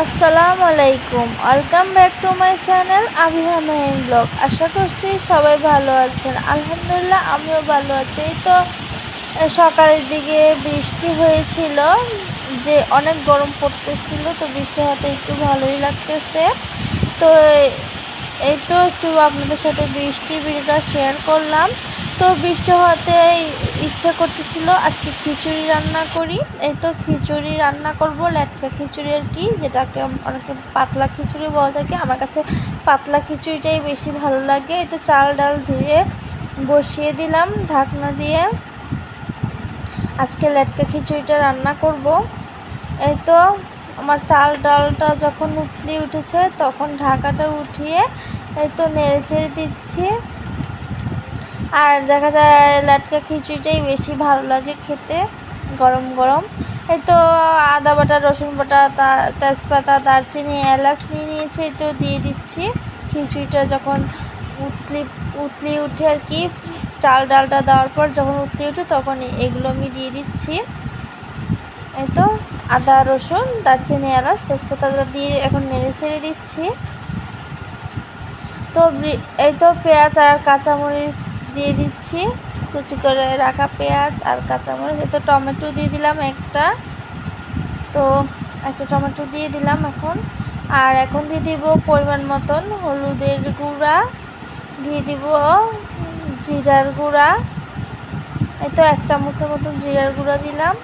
আসসালামু আলাইকুম। Welcome back to my channel Abiha Meher blog আশা করছি সবাই ভালো আছেন। আলহামদুলিল্লাহ, আমিও ভালো আছি। এই তো সকালের দিকে বৃষ্টি হয়েছিল, যে অনেক গরম পড়তেছিল, তো বৃষ্টি হতে একটু ভালোই লাগতেছে। তো এই তো একটু আপনাদের সাথে বৃষ্টি ভিডিওটা শেয়ার করলাম। তো বৃষ্টি হওয়াতে ইচ্ছা করতেছিল আজকে খিচুড়ি রান্না করি। এই তো খিচুড়ি রান্না করব ল্যাটকা খিচুড়ি আর কি, যেটাকে অনেকে পাতলা খিচুড়ি বলে থাকে। আমার কাছে পাতলা খিচুড়িটাই বেশি ভালো লাগে। এই তো চাল ডাল ধুয়ে বসিয়ে দিলাম ঢাকনা দিয়ে। আজকে ল্যাটকা খিচুড়িটা রান্না করব। এই তো আমার চাল ডালটা যখন উতলি উঠেছে তখন ঢাকাটা উঠিয়ে এই তো নেড়ে চেড়ে দিচ্ছি। আর দেখা যায় লাটকা খিচুড়িটাই বেশি ভালো লাগে খেতে, গরম গরম। এই তো আদা বাটা, রসুন বাটা, তা, তেজপাতা, দারচিনি, এলাচ নিয়ে নিয়েছি তো দিয়ে দিচ্ছি। খিচুড়িটা যখন উতলি উতলি উঠে আর কি, চাল ডালটা দেওয়ার পর যখন উতলি উঠে তখন এগুলো আমি দিয়ে দিচ্ছি। এই তো আদা, রসুন, দারচিনি, এলাচ তেজপাতাটা দিয়ে এখন নেড়ে ছেড়ে দিচ্ছি। তো এই তো পেঁয়াজ আর কাঁচামরিচ দিয়ে দিচ্ছি। কুচি করে রাখা পেঁয়াজ আর কাঁচামরিচ। এই তো টমেটো দিয়ে দিলাম একটা। তো একটা টমেটো দিয়ে দিলাম এখন। আর এখন দিয়ে দিব পরিমাণ মতন হলুদের গুঁড়া। দিয়ে দিব জিরার গুঁড়া। এই তো এক চামচের মতন জিরার গুঁড়া দিলাম।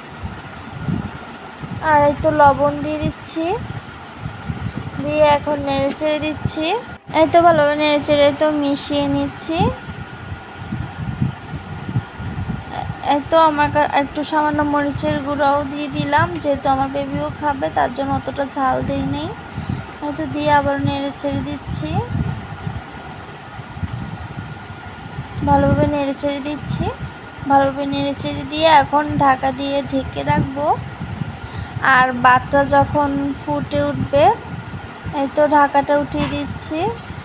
আর এই তো লবণ দিয়ে দিচ্ছি। দিয়ে এখন নেড়ে চেড়ে দিচ্ছি। এই তো ভালোভাবে নেড়ে চেড়ে তো মিশিয়ে নিচ্ছি এ- এই তো আমার একটু সামান্য মরিচের গুঁড়াও দিয়ে দিলাম, যেহেতু আমার বেবিও খাবে, তার জন্য অতটা ঝাল দিই নেই। এই তো দিয়ে আবার নেড়ে ছেড়ে দিচ্ছি। ভালোভাবে নেড়ে ছেড়ে দিচ্ছি। ভালোভাবে নেড়ে ছেড়ে দিয়ে এখন ঢাকা দিয়ে ঢেকে রাখব। আর ভাতটা যখন ফুটে উঠবে এই তো ঢাকাটা উঠিয়ে দিচ্ছি।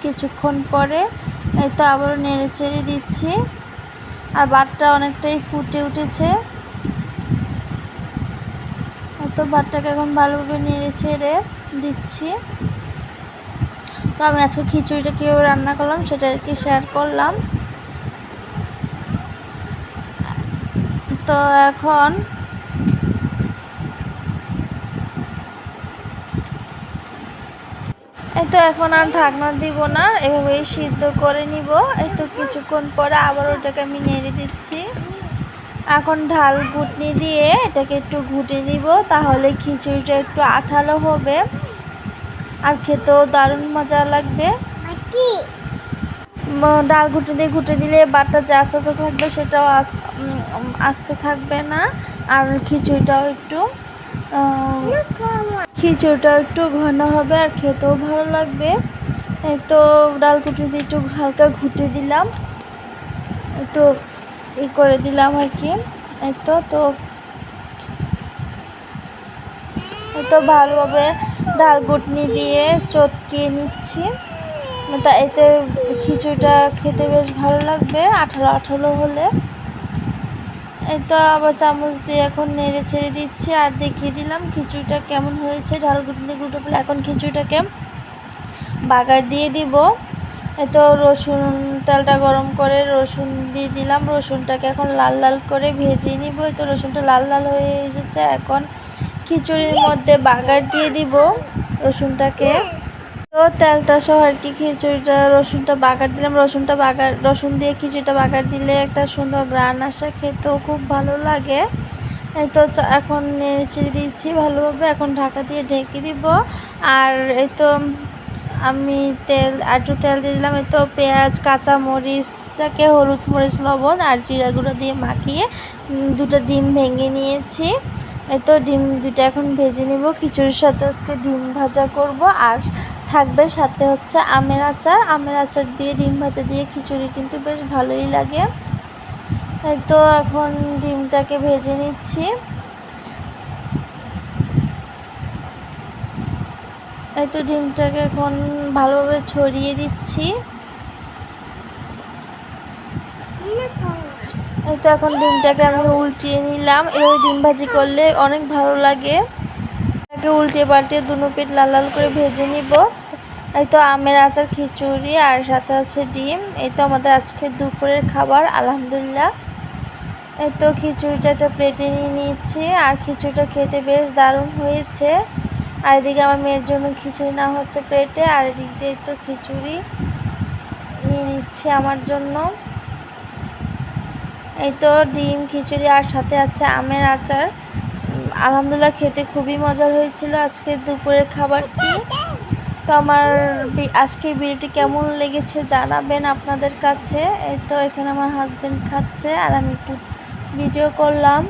কিছুক্ষণ পরে এই তো আবারও নেড়ে চেড়ে দিচ্ছি। আর বাটটা অনেকটাই ফুটে উঠেছে। তো বাটটাকে এখন ভালোভাবে নেড়ে ছেড়ে দিচ্ছি। তো আমি আজকে খিচুড়িটা কীভাবে রান্না করলাম সেটা আর কি শেয়ার করলাম। তো এখন এই তো এখন আর ঢাকনা দিব না এভাবেই সিদ্ধ করে নিব। এই তো কিছুক্ষণ পরে আবার ওটাকে আমি নেড়ে দিচ্ছি। এখন ঢাল ঘুটনি দিয়ে এটাকে একটু ঘুটে নিব তাহলে খিচুড়িটা একটু আঠালো হবে। আর খেতেও দারুণ মজা লাগবে। ডাল ঘুটে দিয়ে ঘুটে দিলে বাটটা যে আস্তে আস্তে থাকবে সেটাও আস- আস্তে থাকবে না। আর খিচুড়িটাও একটু আহ, খিচুড়িটাও একটু ঘন হবে আর খেতেও ভালো লাগবে। তো ডাল কুটি দিয়ে একটু হালকা ঘুটে দিলাম। একটু ই করে দিলাম আর কি। তো তো এই তো ভালোভাবে ডাল ঘুটনি দিয়ে চটকিয়ে নিচ্ছি। তা এতে খিচুড়িটা খেতে বেশ ভালো লাগবে আঠালো আঠালো হলে। তো আবার চামচ দিয়ে এখন নেড়ে ছেড়ে দিচ্ছি, আর দেখিয়ে দিলাম খিচুড়িটা কেমন হয়েছে। ঢাল গুটনি গুঁটো ফেলে এখন খিচুড়িটাকে বাগার দিয়ে দিব। তো রসুন, তেলটা গরম করে রসুন দিয়ে দিলাম। রসুনটাকে এখন লাল লাল করে ভেজে নিব। তো রসুনটা লাল লাল হয়ে এসেছে। এখন খিচুড়ির মধ্যে বাগার দিয়ে দিব রসুনটাকে। তো তেলটা সহ আর কি খিচুড়িটা, রসুনটা বাগার দিলাম। রসুনটা বাগার, রসুন দিয়ে খিচুড়িটা বাগার দিলে একটা সুন্দর গ্রান আসে, খেতেও খুব ভালো লাগে। এই তো এখন নেড়ে দিচ্ছি ভালোভাবে, এখন ঢাকা দিয়ে ঢেকে দিব। আর এই তো আমি তেল একটু তেল দিয়ে দিলাম। এই তো পেঁয়াজ কাঁচা মরিচটাকে হলুদ মরিচ, লবণ আর জিরা গুঁড়ো দিয়ে মাখিয়ে দুটো ডিম ভেঙে নিয়েছি। এই তো ডিম দুটো এখন ভেজে নিব। খিচুড়ির সাথে আজকে ডিম ভাজা করব। আর থাকবে, সাথে হচ্ছে আমের আচার। আমের আচার দিয়ে ডিম ভাজা দিয়ে খিচুড়ি কিন্তু বেশ ভালোই লাগে। তো এখন ডিমটাকে ভেজে নিচ্ছি। এই তো ডিমটাকে এখন ভালোভাবে ছড়িয়ে দিচ্ছি। এই তো এখন ডিমটাকে আমি উল্টিয়ে নিলাম। এভাবে ডিম ভাজি করলে অনেক ভালো লাগে। তাকে উল্টে পাল্টে দুনো পিঠ লাল লাল করে ভেজে নিব। এই তো আমের আচার, খিচুড়ি আর সাথে আছে ডিম। এই তো আমাদের আজকে দুপুরের খাবার, আলহামদুলিল্লাহ। এই তো খিচুড়িটা একটা প্লেটে নিয়ে নিচ্ছি আর খিচুড়িটা খেতে বেশ দারুণ হয়েছে। আর এদিকে আমার মেয়ের জন্য খিচুড়ি না হচ্ছে প্লেটে আর এদিক দিয়ে তো খিচুড়ি নিয়ে নিচ্ছি আমার জন্য। এই তো ডিম, খিচুড়ি আর সাথে আছে আমের আচার। আলহামদুলিল্লাহ খেতে খুবই মজার হয়েছিল আজকে দুপুরের খাবারটি। তো আমার আজকে ভিডিওটি কেমন লেগেছে জানাবেন আপনাদের কাছে। এই তো এখানে আমার হাজব্যান্ড খাচ্ছে আর আমি একটু ভিডিও করলাম।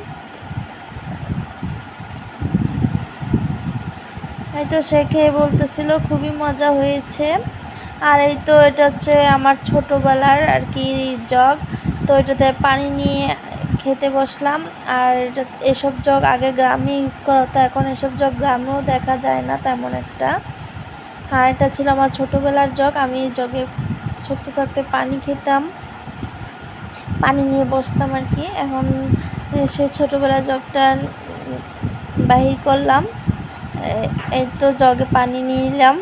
এই তো সে খেয়ে বলতেছিল, খুবই মজা হয়েছে। আর এই তো এটা হচ্ছে আমার ছোটোবেলার আর কি জগ। তো এটাতে পানি নিয়ে খেতে বসলাম। আর এটা এসব জগ আগে গ্রামে ইউজ করা হতো, এখন এসব জগ গ্রামেও দেখা যায় না তেমন একটা। আর এটা ছিল আমার ছোটোবেলার জগ। আমি জগে ছোট্ট থাকতে পানি খেতাম। পানি নিয়ে বসতাম আর কি। এখন সে ছোটোবেলার জগটা বাহির করলাম। এই তো জগে পানি নিলাম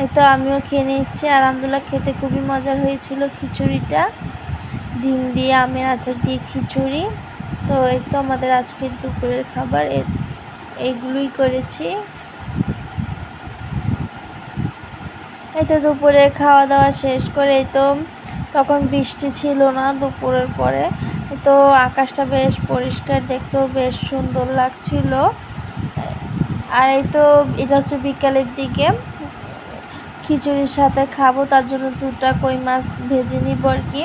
এই তো আমিও খেয়ে নিচ্ছি। আলহামদুলিল্লাহ খেতে খুবই মজার হয়েছিল খিচুড়িটা। ডিম দিয়ে, আমের আচার দিয়ে খিচুড়ি। তো এই তো আমাদের আজকের দুপুরের খাবার। এইগুলোই করেছি। এই তো দুপুরে খাওয়া দাওয়া শেষ করে এই তো তখন বৃষ্টি ছিল না দুপুরের পরে। তো আকাশটা বেশ পরিষ্কার, দেখতেও বেশ সুন্দর লাগছিল। আর এই তো এটা হচ্ছে বিকালের দিকে। খিচুড়ির সাথে খাব, তার জন্য দুটা কই মাছ ভেজে নিব আর কি।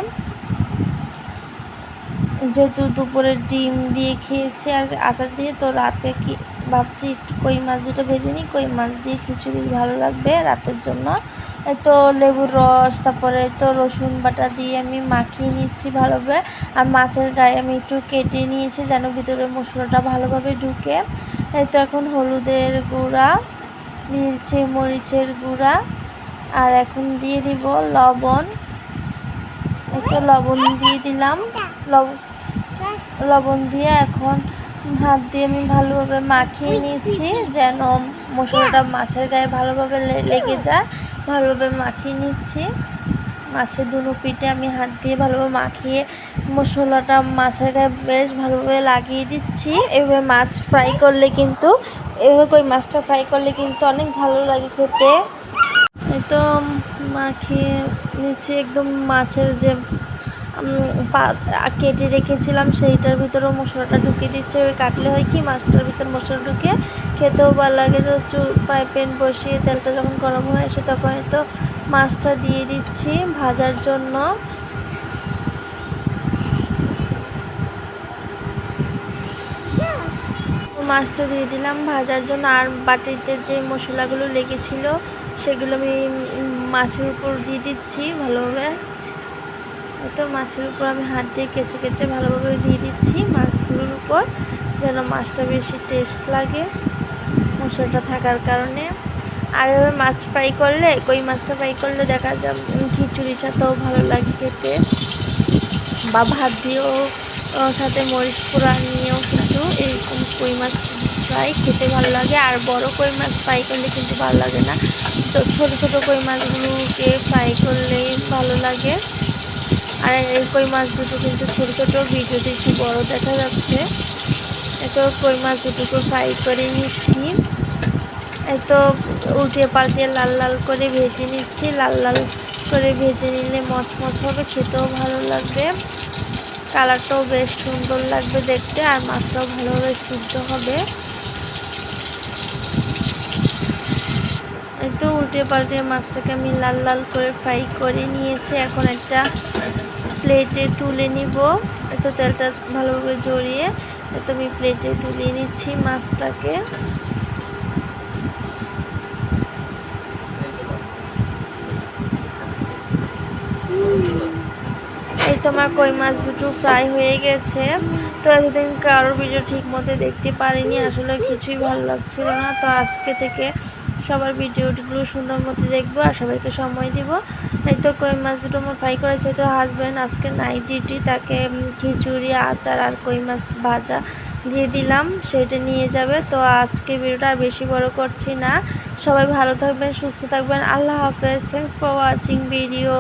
যেহেতু দুপুরের ডিম দিয়ে খেয়েছি আর আচার দিয়ে, তো রাতে কি ভাবছি একটু কই মাছ দুটো ভেজে নিই, কই মাছ দিয়ে খিচুড়ি ভালো লাগবে রাতের জন্য। তো লেবুর রস, তারপরে তো রসুন বাটা দিয়ে আমি মাখিয়ে নিচ্ছি ভালোভাবে। আর মাছের গায়ে আমি একটু কেটে নিয়েছি যেন ভিতরে মশলাটা ভালোভাবে ঢুকে। তো এখন হলুদের গুঁড়া দিয়েছি মরিচের গুঁড়া, আর এখন দিয়ে দিব লবণ। একটু লবণ দিয়ে দিলাম। লবণ লবণ দিয়ে এখন হাত দিয়ে আমি ভালোভাবে মাখিয়ে নিচ্ছি যেন মশলাটা মাছের গায়ে ভালোভাবে লেগে যায়। ভালোভাবে মাখিয়ে নিচ্ছি। মাছের দুনো পিঠে আমি হাত দিয়ে ভালোভাবে মাখিয়ে মশলাটা মাছের গায়ে বেশ ভালোভাবে লাগিয়ে দিচ্ছি। এভাবে মাছ ফ্রাই করলে কিন্তু এভাবে কই মাছটা ফ্রাই করলে কিন্তু অনেক ভালো লাগে খেতে। তো মাখিয়ে নিচ্ছি একদম মাছের যে কেটে রেখেছিলাম, সেইটার ভিতরেও মশলাটা ঢুকিয়ে দিচ্ছে। ওই কাটলে হয় কি, মাছটার ভিতর মশলা ঢুকে খেতেও ভালো লাগে। তো চু ফ্রাই প্যান বসিয়ে তেলটা যখন গরম হয়ে আসে, তখন তো মাছটা দিয়ে দিচ্ছি ভাজার জন্য। মাছটা দিয়ে দিলাম ভাজার জন্য। আর বাটিতে যে মশলাগুলো লেগেছিলো, সেগুলো আমি মাছের উপর দিয়ে দিচ্ছি ভালোভাবে। তো মাছের উপর আমি হাত দিয়ে কেচে কেচে ভালোভাবে দিয়ে দিচ্ছি মাছগুলোর উপর, যেন মাছটা বেশি টেস্ট লাগে মশলাটা থাকার কারণে। আর এভাবে মাছ ফ্রাই করলে, কই মাছটা ফ্রাই করলে দেখা যায় খিচুড়ির সাথেও ভালো লাগে খেতে। বা ভাত দিয়েও সাথে মরিচ পোড়া নিয়েও কিন্তু এরকম কই মাছ ফ্রাই খেতে ভালো লাগে। আর বড় কই মাছ ফ্রাই করলে কিন্তু ভালো লাগে না। তো ছোটো ছোটো কই মাছগুলোকে ফ্রাই করলেই ভালো লাগে। আর এই কই মাছ দুটো কিন্তু ছোটো ছোটো ভিডিওতে একটু বড় দেখা যাচ্ছে। এত কই মাছ দুটোকে ফ্রাই করে নিচ্ছি। এত উল্টে পাল্টে লাল লাল করে ভেজে নিচ্ছি। লাল লাল করে ভেজে নিলে মচমচ হবে, খেতেও ভালো লাগবে। কালারটাও বেশ সুন্দর লাগবে দেখতে, আর মাছটাও ভালোভাবে সিদ্ধ হবে। একটু উল্টে পাল্টে মাছটাকে আমি লাল লাল করে ফ্রাই করে নিয়েছি। এখন একটা প্লেটে তুলে নিব। এত তেলটা ভালোভাবে জড়িয়ে এত আমি প্লেটে তুলে নিচ্ছি মাছটাকে। এই তোমার কই মাছ দুটো ফ্রাই হয়ে গেছে। তো এতদিন কারোর ভিডিও ঠিক মতো দেখতে পারিনি। আসলে কিছুই ভালো লাগছিল না। তো আজকে থেকে সবার ভিডিওগুলো সুন্দর মতো দেখব আর সবাইকে সময় দিব। এই তো কই মাছ দুটো আমার ফ্রাই করেছে, তো হাজব্যান্ড আজকে নাইট ডিউটি তাকে খিচুড়ি, আচার আর কই মাছ ভাজা দিয়ে দিলাম, সেটা নিয়ে যাবে। তো আজকে ভিডিওটা আর বেশি বড় করছি না। সবাই ভালো থাকবেন, সুস্থ থাকবেন। আল্লাহ হাফেজ। Thanks for watching video